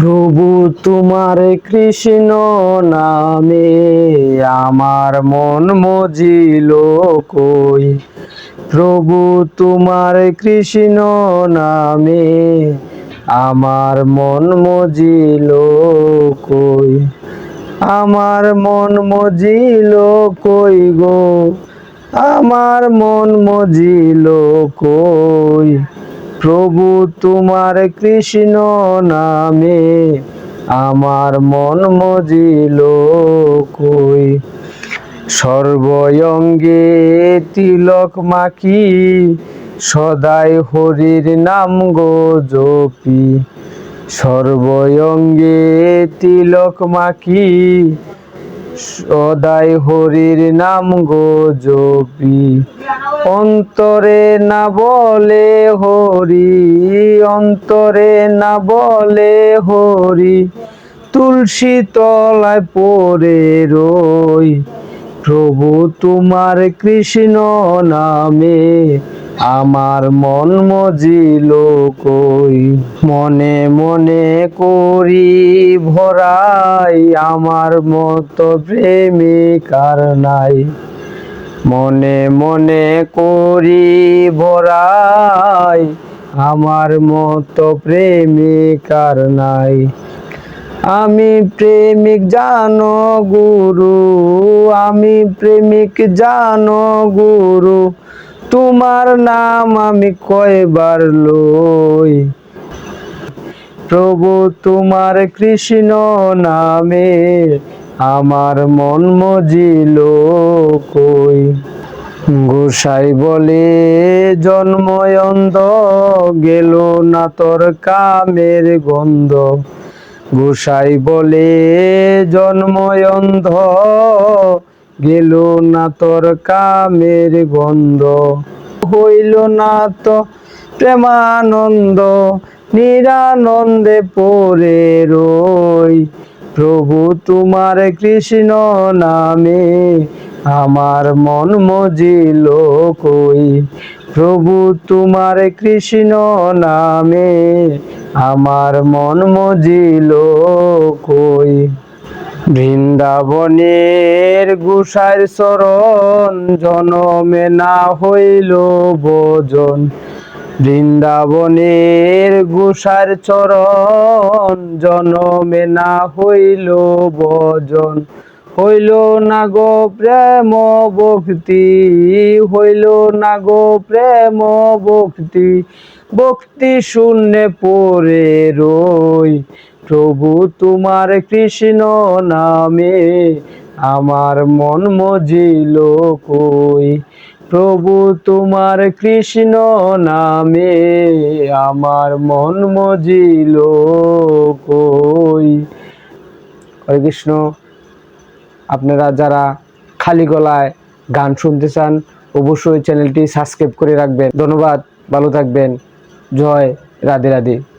প্রভু তোমার কৃষ্ণ নামে আমার মন মজিল কই। প্রভু তোমার কৃষ্ণ নামে আমার মন মজিল কই। আমার মন মজিল কই গো, আমার মন মজিল কই। প্রভু তোমার কৃষ্ণ নামে আমার মন মজিল কই? সর্বয়ঙ্গে তিলক মাখি, সদাই হরির নাম গো জপি। সর্বয়ঙ্গে তিলক মাখি সদাই হরির নাম গো জপি। অন্তরে না বলে হরি, অন্তরে না বলে হরি। তুলসী তলায় পড়ে রই, প্রভু তোমার কৃষ্ণ নামে। আমার মন মজিল কই? মনে মনে করি ভরাই আমার মতো প্রেমিক আর নাই। মনে মনে করি ভরাই আমার মতো প্রেমিক আর নাই। আমি প্রেমিক জানো গুরু, আমি প্রেমিক জানো গুরু তোমার নাম আমি কয়বার লই? প্রভু তোমার কৃষ্ণ নামে আমার মন মজিল কই? গোসাই বলে জন্ময়ন্দ গেল না তোর কামের গন্ধ? গোসাই বলে জন্ময়ন্ধ গেল না তোর কামের গন্ধ, হইল না তো প্রেমানন্দ, নিরানন্দে পরে রই। প্রভু তোমার কৃষ্ণ নামে আমার মন মজিল কই। প্রভু তোমার কৃষ্ণ নামে আমার মন মজিল কই। বৃন্দাবনের গুসার চরণ জনমে না হইল ভোজন। বৃন্দাবনের গুসার চরণ জনমে না হইল ভজন। হইল না গো প্রেম ভক্তি, হইল না গো প্রেম ভক্তি। ভক্তি শূন্য পড়ে রই প্রভু তোমার কৃষ্ণ নামে আমার মন মজিল কই। প্রভু তোমার কৃষ্ণ নামে আমার মন মজিল কই। হরে কৃষ্ণ, আপনারা যারা খালি গলায় গান শুনতে চান, অবশ্যই চ্যানেলটি সাবস্ক্রাইব করে রাখবেন। ধন্যবাদ, ভালো থাকবেন। জয় রাধে রাধে।